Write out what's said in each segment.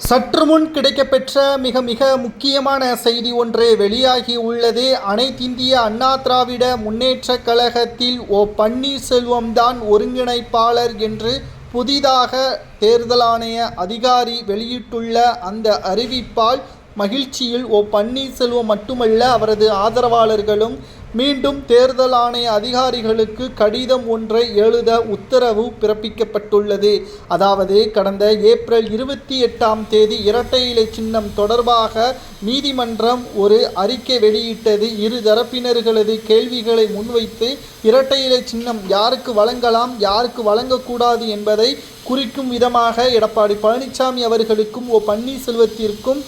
சற்று முன் கிடைக்கப்பெற்ற மிக மிக முக்கியமான செய்தி ஒன்று வெளியாகி உள்ளது. அனைத்திந்திய அண்ணா திராவிட முன்னேற்ற கழகத்தில் ஓ பன்னீர்செல்வம் தான் ஒருங்கிணைப்பாளர் என்று புதிதாக தேர்தல் ஆணைய அதிகாரி வெளியிட்டுள்ள அந்த அறிவிப்பால் மகிழ்ச்சியில் ஓ பன்னீர்செல்வம் மட்டுமல்ல அவரது ஆதரவாளர்களும் மீண்டும் தேர்தல் ஆணைய அதிகாரிகளுக்கு கடிதம் ஒன்றை எழுத உத்தரவு பிறப்பிக்கப்பட்டுள்ளது. அதாவது கடந்த ஏப்ரல் இருபத்தி எட்டாம் தேதி இரட்டை இலை சின்னம் தொடர்பாக நீதிமன்றம் ஒரு அறிக்கை வெளியிட்டது. இரு தரப்பினர்களது கேள்விகளை முன்வைத்து இரட்டை இலை சின்னம் யாருக்கு வழங்கலாம் யாருக்கு வழங்கக்கூடாது என்பதை குறிக்கும் விதமாக எடப்பாடி பழனிசாமி அவர்களுக்கும் ஓ பன்னீர்செல்வத்திற்கும்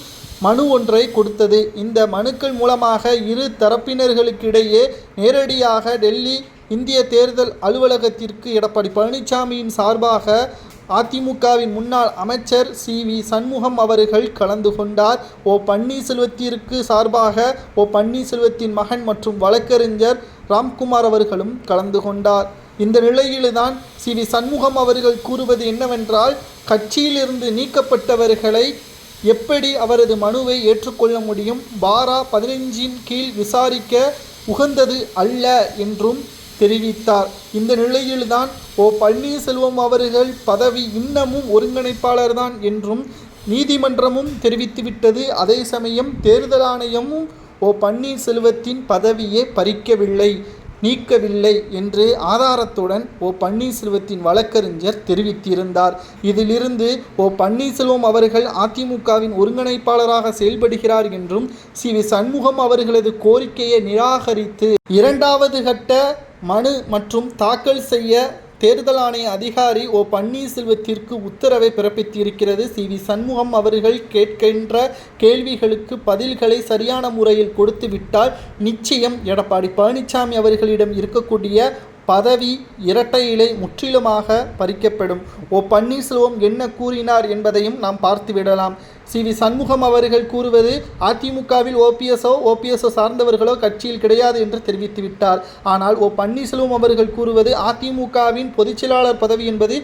மனு ஒன்றை கொடுத்தது. இந்த மனுக்கள் மூலமாக இரு தரப்பினர்களுக்கிடையே நேரடியாக டெல்லி இந்திய தேர்தல் அலுவலகத்திற்கு எடப்பாடி பழனிசாமியின் சார்பாக அதிமுகவின் முன்னாள் அமைச்சர் சி வி சண்முகம் அவர்கள் கலந்து கொண்டார். ஓ பன்னீர்செல்வத்திற்கு சார்பாக ஓ பன்னீர்செல்வத்தின் மகன் மற்றும் வழக்கறிஞர் ராம்குமார் அவர்களும் கலந்து கொண்டார். இந்த நிலையில்தான் சி வி சண்முகம் அவர்கள் கூறுவது என்னவென்றால் கட்சியிலிருந்து நீக்கப்பட்டவர்களை எப்படி அவரது மனுவை ஏற்றுக்கொள்ள முடியும்? பாரா பதினைஞ்சின் கீழ் விசாரிக்க உகந்தது அல்ல என்றும் தெரிவித்தார். இந்த நிலையில்தான் ஓ பன்னீர்செல்வம் அவர்கள் பதவி இன்னமும் ஒருங்கிணைப்பாளர்தான் என்றும் நீதிமன்றமும் தெரிவித்துவிட்டது. அதே சமயம் தேர்தல் ஆணையமும் ஓ பன்னீர்செல்வத்தின் பதவியை பறிக்கவில்லை. நீக்கவில்லை என்று ஆதாரத்துடன் ஓ பன்னீர்செல்வத்தின் வழக்கறிஞர் தெரிவித்திருந்தார். இதிலிருந்து ஓ பன்னீர்செல்வம் அவர்கள் அதிமுகவின் ஒருங்கிணைப்பாளராக செயல்படுகிறார் என்றும் சி வி சண்முகம் அவர்களது கோரிக்கையை நிராகரித்து இரண்டாவது கட்ட மனு மற்றும் தாக்கல் செய்ய தேர்தல் ஆணைய அதிகாரி ஓ பன்னீர்செல்வத்திற்கு உத்தரவை பிறப்பித்திருக்கிறது. சி. வி. சண்முகம் அவர்கள் கேட்கின்ற கேள்விகளுக்கு பதில்களை சரியான முறையில் கொடுத்து விட்டால் நிச்சயம் எடப்பாடி பழனிசாமி அவர்களிடம் இருக்கக்கூடிய பதவி இரட்டை இலை முற்றிலுமாக பறிக்கப்படும். ஓ பன்னீர்செல்வம் என்ன கூறினார் என்பதையும் நாம் பார்த்துவிடலாம். சி. வி. சண்முகம் அவர்கள் கூறுவது அதிமுகவில் ஓபிஎஸ்ஓ ஓபிஎஸ்ஓ சார்ந்தவர்களோ கட்சியில் கிடையாது என்று தெரிவித்து விட்டார். ஆனால் ஓ பன்னீர்செல்வம் அவர்கள் கூறுவது அதிமுகவின் பொதுச்செயலாளர் பதவி என்பது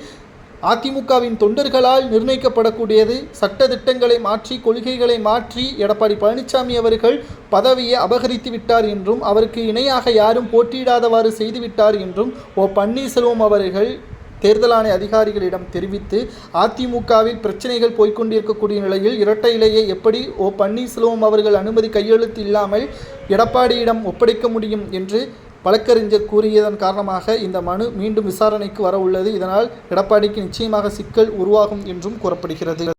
அதிமுகவின் தொண்டர்களால் நிர்ணயிக்கப்படக்கூடியது சட்ட திட்டங்களை மாற்றி கொள்கைகளை மாற்றி எடப்பாடி பழனிசாமி அவர்கள் பதவியை அபகரித்து விட்டார் என்றும் அவருக்கு இணையாக யாரும் போட்டியிடாதவாறு செய்துவிட்டார் என்றும் ஓ பன்னீர்செல்வம் அவர்கள் தேர்தல் ஆணைய அதிகாரிகளிடம் தெரிவித்து அதிமுகவில் பிரச்சனைகள் போய்க்கொண்டிருக்கக்கூடிய நிலையில் இரட்டை இலையை எப்படி ஓ பன்னீர்செல்வம் அவர்கள் அனுமதி கையெழுத்து இல்லாமல் எடப்பாடியிடம் ஒப்படைக்க முடியும் என்று வழக்கறிஞர் கூறியதன் காரணமாக இந்த மனு மீண்டும் விசாரணைக்கு வர உள்ளது இதனால் எடப்பாடிக்கு நிச்சயமாக சிக்கல் உருவாகும் என்றும் கூறப்படுகிறது.